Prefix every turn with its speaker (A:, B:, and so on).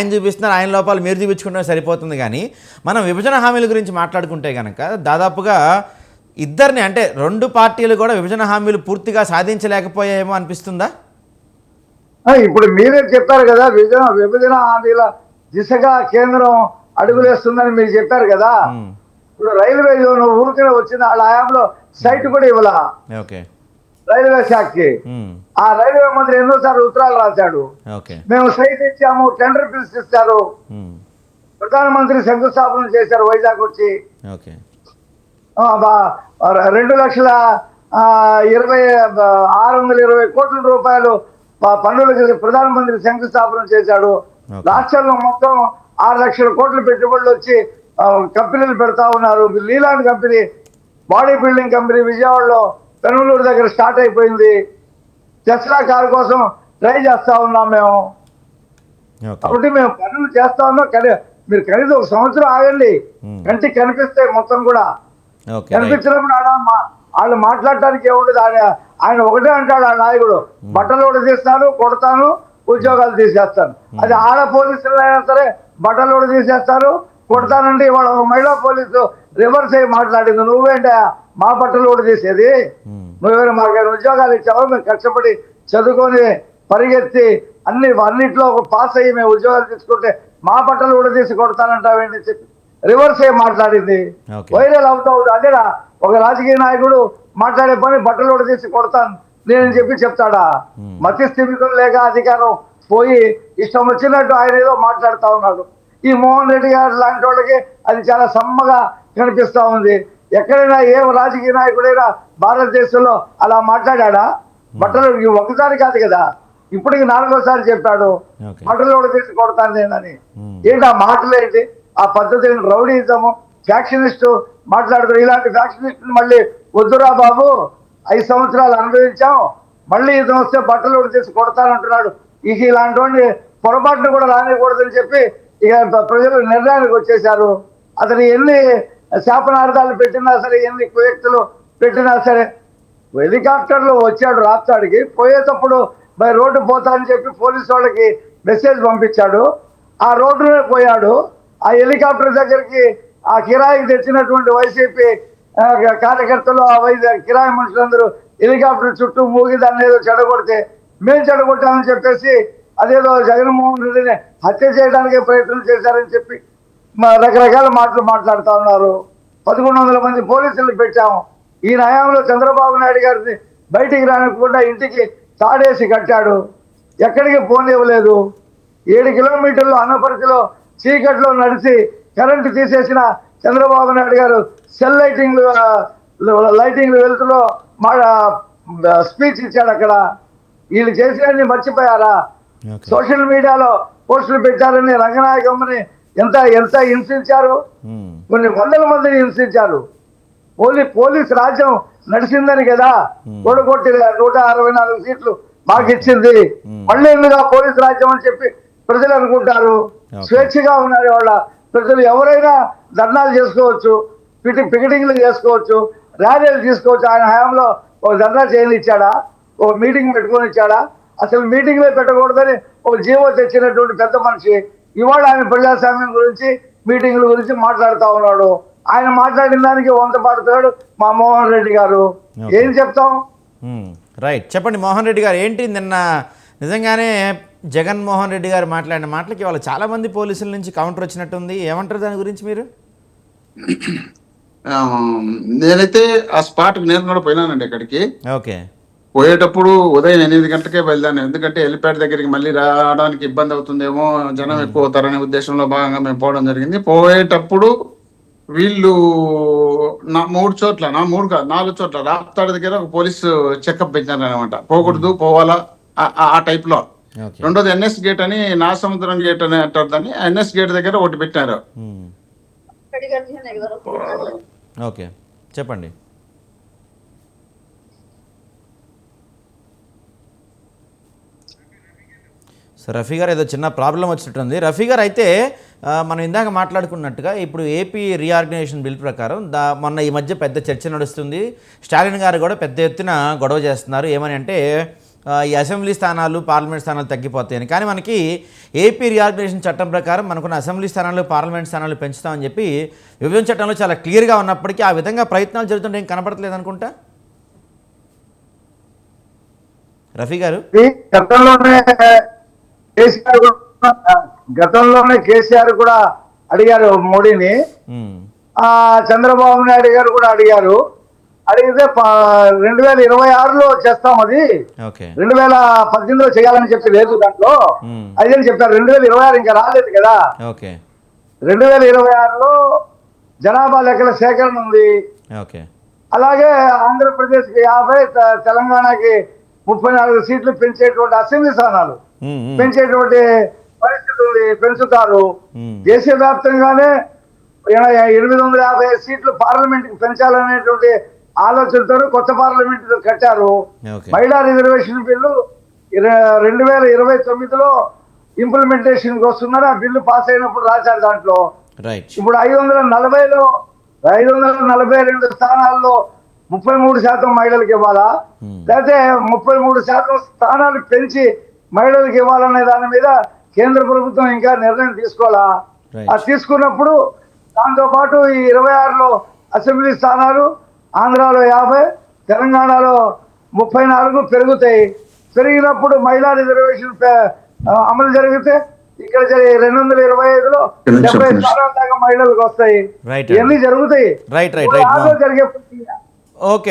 A: ఆయన చూపిస్తున్నారు ఆయన లోపాలు మీరు చూపించుకుంటే సరిపోతుంది. కానీ మనం విభజన హామీల గురించి మాట్లాడుకుంటే కనుక దాదాపుగా ఇద్దరిని అంటే రెండు పార్టీలు కూడా విభజన హామీలు పూర్తిగా సాధించలేకపోయాయేమో అనిపిస్తుందా?
B: ఇప్పుడు మీరే చెప్పారు కదా విభజన విభజన హామీల దిశగా కేంద్రం అడుగులేస్తుందని మీరు చెప్పారు కదా. ఇప్పుడు రైల్వే జోన్ ఊరికనే వచ్చిన వాళ్ళ హయాంలో సైట్ కూడా ఇవ్వాల.
A: ఓకే.
B: రైల్వే శాఖకి. ఆ రైల్వే మంత్రి ఎన్నోసార్లు ఉత్తరాలు రాశాడు. మేము సైట్ ఇచ్చాము టెండర్ పిలిచి ఇస్తారు
A: ఉమ్,
B: ప్రధానమంత్రి శంకుస్థాపన చేశారు వైజాగ్ వచ్చి. రెండు లక్షల ఇరవై ఆరు వందల ఇరవై కోట్ల రూపాయలు పన్నులకు ప్రధానమంత్రి శంకుస్థాపన చేశాడు. రాష్ట్రంలో మొత్తం ఆరు లక్షల కోట్ల పెట్టుబడులు వచ్చి కంపెనీలు పెడతా ఉన్నారు. Leyland company body building company విజయవాడలో పెనుమలూరు దగ్గర స్టార్ట్ అయిపోయింది. టెస్లా కార్ కోసం ట్రై చేస్తా ఉన్నాం మేము. కాబట్టి మేము పనులు చేస్తా ఉన్నాం. కానీ మీరు కనీసం ఒక సంవత్సరం ఆగండి. కంటికి కనిపిస్తాయి మొత్తం కూడా. కనిపించినప్పుడు ఆడ వాళ్ళు మాట్లాడటానికి ఏముండదు. ఆయన ఆయన ఒకటే అంటాడు ఆ నాయకుడు. బట్టలు కూడా తీస్తాను కొడతాను ఉద్యోగాలు తీసేస్తాను. అది ఆడ పోలీసులు అయినా సరే బట్టలు కూడా తీసేస్తారు. కొడతానంటే ఇవాళ ఒక మహిళా పోలీసు రివర్స్ అయ్యి మాట్లాడింది. నువ్వేంటా మా బట్టలు కూడా తీసేది? నువ్వేమైనా మాకు ఉద్యోగాలు ఇచ్చావు? మేము కష్టపడి చదువుకొని పరిగెత్తి అన్ని అన్నిట్లో ఒక పాస్ అయ్యి మేము ఉద్యోగాలు తీసుకుంటే మా బట్టలు కూడా తీసి కొడతానంటావేంటి చెప్పి రివర్స్ అయ్యి మాట్లాడింది. వైరల్ అవుతా ఉంది అదేనా ఒక రాజకీయ నాయకుడు మాట్లాడే పని బట్టలు కూడా తీసి కొడతాను. నేను చెప్పి చెప్తాడా. మతి స్థిమితం లేక అధికారం పోయి ఇష్టం వచ్చినట్టు ఆయన ఏదో మాట్లాడుతా ఉన్నాడు. ఈ మోహన్ రెడ్డి గారు లాంటి వాళ్ళకి అది చాలా సమ్మగా కనిపిస్తా ఉంది. ఎక్కడైనా ఏ రాజకీయ నాయకుడైనా భారతదేశంలో అలా మాట్లాడా బట్టలు ఇవి ఒకసారి కాదు కదా ఇప్పటికి నాలుగోసారి చెప్పాడు. బట్టలు కూడా తీసి కొడతాను నేనని
A: Hmm.
B: ఏంటి ఆ మాటలు ఏంటి? ఆ పద్ధతిని రౌడీజము ఫ్యాక్షనిస్ట్ మాట్లాడుతారు ఇలాంటి ఫ్యాక్షనిస్ట్ మళ్ళీ వద్దురా బాబు ఐదు సంవత్సరాలు అనుభవించాం మళ్ళీ ఇతను వస్తే బట్టలు కూడా తీసి కొడతానంటున్నాడు. ఇక ఇలాంటి వాడిని పొరపాటును కూడా రానికూడదని చెప్పి ఇక ప్రజలు నిర్ణయానికి వచ్చేశారు. అతను ఎన్ని శాపనార్థాలు పెట్టినా సరే ఎన్ని కుయక్తులు పెట్టినా సరే హెలికాప్టర్లో వచ్చాడు రాష్ట్రానికి పోయేటప్పుడు బై రోడ్డు పోతా అని చెప్పి పోలీసు వాళ్ళకి మెసేజ్ పంపించాడు. ఆ రోడ్డునే పోయాడు. ఆ హెలికాప్టర్ దగ్గరికి ఆ కిరాయికి తెచ్చినటువంటి వైసీపీ కార్యకర్తలు ఆ వై కిరాయి మనుషులందరూ హెలికాప్టర్ చుట్టూ మూగి దాన్ని ఏదో చెడగొడితే మేము చెడగొట్టామని చెప్పేసి అదేదో జగన్మోహన్ రెడ్డిని హత్య చేయడానికి ప్రయత్నం చేశారని చెప్పి మా రకరకాల మాటలు మాట్లాడుతూ ఉన్నారు. పదకొండు వందల మంది పోలీసులు పెట్టాము. ఈ నయాంలో చంద్రబాబు నాయుడు గారిని బయటికి రానికుండా ఇంటికి తాడేసి కట్టాడు. ఎక్కడికి పోనివ్వలేదు. ఏడు కిలోమీటర్లు అన్నపరిచిలో చీకట్లో నడిచి కరెంటు తీసేసిన చంద్రబాబు నాయుడు గారు సెల్ లైటింగ్ లైటింగ్ వెళ్తులో మా స్పీచ్ ఇచ్చాడు అక్కడ. వీళ్ళు చేసినవన్నీ మర్చిపోయారా? సోషల్ మీడియాలో పోస్టులు పెట్టారని రంగనాయకమ్మని ఎంత ఎంత హింసించారు?
A: ఉమ్,
B: కొన్ని వందల మందిని హింసించారు. పోలీ పోలీస్ రాజ్యం నడిచిందని కదా? ఓడగొట్టి నూట అరవై నాలుగు సీట్లు మాకు ఇచ్చింది
A: Hmm.
B: మళ్ళీ ఎందుకు ఆ పోలీస్ రాజ్యం అని చెప్పి ప్రజలు అనుకుంటారు. స్వేచ్ఛగా ఉన్నారు వాళ్ళ ప్రజలు ఎవరైనా ధర్నాలు చేసుకోవచ్చు పిటి పికెటింగ్లు చేసుకోవచ్చు ర్యాలీలు తీసుకోవచ్చు. ఆయన హయాంలో ఒక ధర్నా చేయని ఇచ్చాడా ఒక మీటింగ్ పెట్టుకొని ఇచ్చాడా అసలు మీటింగ్లే పెట్టకూడదని ఒక జీవో తెచ్చినటువంటి పెద్ద మనిషి ఇవాళ ఆయన ప్రజాస్వామ్యం గురించి మీటింగ్ల గురించి మాట్లాడుతా ఉన్నాడు. ఆయన మాట్లాడిన దానికి వంత పడుతున్నాడు మా మోహన్ రెడ్డి గారు. ఏం చెప్తాం?
A: రైట్. చెప్పండి మోహన్ రెడ్డి గారు ఏంటి నిన్న నిజంగానే జగన్మోహన్ రెడ్డి గారు మాట్లాడిన మాటలకి వాళ్ళ చాలామంది పోలీసుల నుంచి కౌంటర్ వచ్చినట్టుంది. ఏమంటారు దాని గురించి మీరు?
C: నేనైతే ఆ స్పాట్ నేను కూడా పోయినానండి అక్కడికి
A: ఓకే.
C: పోయేటప్పుడు ఉదయం ఎనిమిది గంటలకే బయలుదేరాను. ఎందుకంటే హెలిప్యాడ్ దగ్గరికి మళ్ళీ రావడానికి ఇబ్బంది అవుతుందేమో జనం ఎక్కువ అవుతారనే ఉద్దేశంలో భాగంగా మేము పోవడం జరిగింది. పోయేటప్పుడు వీళ్ళు నా మూడు చోట్ల నా మూడు కాదు నాలుగు చోట్ల రాప్తాడు దగ్గర ఒక పోలీసు చెకప్ పెట్టినారు అనమాట పోకూడదు పోవాలా? ఆ-
A: టైప్లో
C: రెండోది ఎన్ఎస్ గేట్ అని నా సముద్రం గేట్ అని అంటారు దాన్ని. ఎన్ఎస్ గేట్ దగ్గర ఒకటి పెట్టారు
A: ఓకే. చెప్పండి. సో రఫీ గారు ఏదో చిన్న ప్రాబ్లం వచ్చినట్టుంది. రఫీ గారు అయితే మనం ఇందాక మాట్లాడుకున్నట్టుగా ఇప్పుడు ఏపీ రీఆర్గనైజేషన్ బిల్ ప్రకారం దా మొన్న ఈ మధ్య పెద్ద చర్చ నడుస్తుంది. స్టాలిన్ గారు కూడా పెద్ద ఎత్తున గొడవ చేస్తున్నారు. ఏమని అంటే ఈ అసెంబ్లీ స్థానాలు పార్లమెంట్ స్థానాలు తగ్గిపోతాయని. కానీ మనకి ఏపీ రియార్గనైజేషన్ చట్టం ప్రకారం మనకున్న అసెంబ్లీ స్థానాలు పార్లమెంట్ స్థానాలు పెంచుతామని చెప్పి విభజన చట్టంలో చాలా క్లియర్గా ఉన్నప్పటికీ ఆ విధంగా ప్రయత్నాలు జరుగుతుంటే ఏం కనపడట్లేదు అనుకుంటా? రఫీ గారు?
B: గతంలోనే కేసీఆర్ గతంలోనే కేసీఆర్ కూడా అడిగారు మోడీని. ఆ చంద్రబాబు నాయుడు గారు కూడా అడిగారు. అడిగితే రెండు వేల ఇరవై ఆరులో చేస్తాం అది. రెండు వేల పద్దెనిమిదిలో చేయాలని చెప్పి లేదు దాంట్లో. అదే చెప్పారు. రెండు వేల ఇరవై ఆరు ఇంకా రాలేదు కదా. రెండు వేల ఇరవై ఆరులో జనాభా లెక్కల సేకరణ ఉంది. అలాగే ఆంధ్రప్రదేశ్కి యాభై తెలంగాణకి ముప్పై నాలుగు సీట్లు పెంచేటువంటి అసెంబ్లీ స్థానాలు. పెంచేటువంటి పరిస్థితి ఉంది పెంచుతారు దేశవ్యాప్తంగానే ఎన- ఎనిమిది వందల యాభై సీట్లు పార్లమెంట్కి పెంచాలనేటువంటి ఆలోచనతో కొత్త పార్లమెంట్ కట్టారు. మహిళా రిజర్వేషన్ బిల్లు రెండు వేల ఇరవై తొమ్మిదిలో ఇంప్లిమెంటేషన్ వస్తున్నారు. ఆ బిల్లు పాస్ అయినప్పుడు రాశారు దాంట్లో. ఇప్పుడు ఐదు వందల నలభైలో ఐదు వందల నలభై రెండు స్థానాల్లో ముప్పై మూడు శాతం మహిళలకు ఇవ్వాలా. లేకపోతే ముప్పై మూడు శాతం స్థానాలు పెంచి మహిళలకు ఇవ్వాలనే దాని మీద కేంద్ర ప్రభుత్వం ఇంకా నిర్ణయం తీసుకోవాలా. అది తీసుకున్నప్పుడు దాంతో పాటు ఈ ఇరవై ఆరులో అసెంబ్లీ స్థానాలు ఆంధ్రాలో యాభై తెలంగాణలో ముప్పై నాలుగు పెరుగుతాయి. పెరిగినప్పుడు మహిళా రిజర్వేషన్ అమలు జరిగితే ఇక్కడ రెండు వందల ఇరవై ఐదులో డెబ్బై. స్థానాల దాకా మహిళలకు వస్తాయి. ఇవన్నీ జరుగుతాయి.
A: రైట్ రైట్ రైట్
B: ఆలో జరిగే.
A: ఓకే